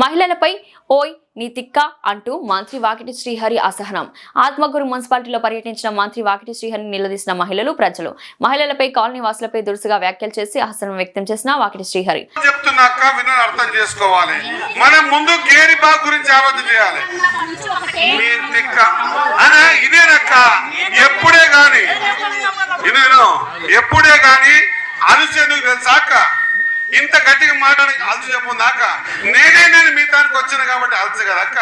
మహిళలపై ఓయ్ నీ తిక్క అంటూ మంత్రి వాకిటి శ్రీహరి అసహనం. ఆత్మగురు మున్సిపాలిటీలో పర్యటించిన మంత్రి వాకిటి శ్రీహరిని నిలదీసిన మహిళలు ప్రజలు. మహిళలపై కాలనీ వాసులపై దురుసుగా వ్యాఖ్యలు చేసి అసహనం వ్యక్తం చేసిన వాకిటి శ్రీహరి. చెప్తున్నాక వినని అర్థం చేసుకోవాలి. మనం ముందు గేరి గురించి ఆలోచన చేయాలి. ఇదేనక్క? ఎప్పుడే గాని ఎప్పుడే గాని తెలుసాక ఇంత గట్టిగా మాట్లాడి అలసి చెప్పుందాక నేనే నేను మీ దానికి వచ్చిన కాబట్టి అలసి కదా అక్క.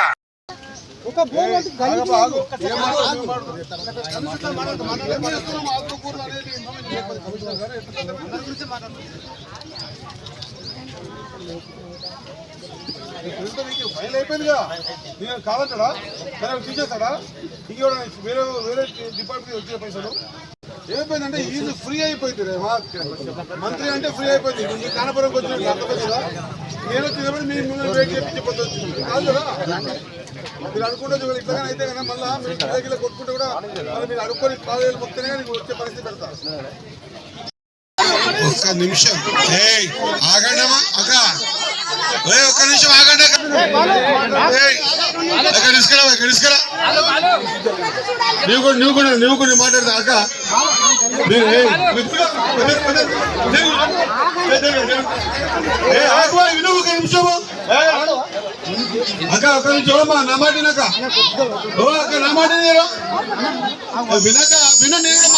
ఫైల్ అయిపోయిందిగా. నేను కాదంటాడా సరే తీసేస్తాడా? ఇంకెవడ వేరే వేరే డిపార్ట్మెంట్ వచ్చే పైసలు ఏమైపోయిందంటే ఈజీ ఫ్రీ అయిపోయింది మంత్రి అంటే ఫ్రీ అయిపోయింది. మీ కానపురంకి వచ్చిన కదా నేను వచ్చినప్పుడు మీ మిమ్మల్ని వెయిట్ కాదు కదా? మీరు అనుకుంటే ఇట్లాగానే అయితే కదా మళ్ళీ మీరు కిలో కొట్టుకుంటే కూడా మళ్ళీ మీరు అనుకొని కాలేజీలు మొత్తనే నీకు వచ్చే పరిస్థితి పెడతా. ఒక్క నిమిషం. అక్క. ఒక్క నిమిషం ఆగండి తీసుకురా తీసుకురా. నువ్వు కూడా నువ్వు కూడా నువ్వు కూడా మాట్లాడతా అక్క. మీరు ఏయ్, విను ఒక నిమిషము. అక్క ఒక్క నిమిషం నా మాట వినక. ఓ అక్క నా మాట వినక విను నేను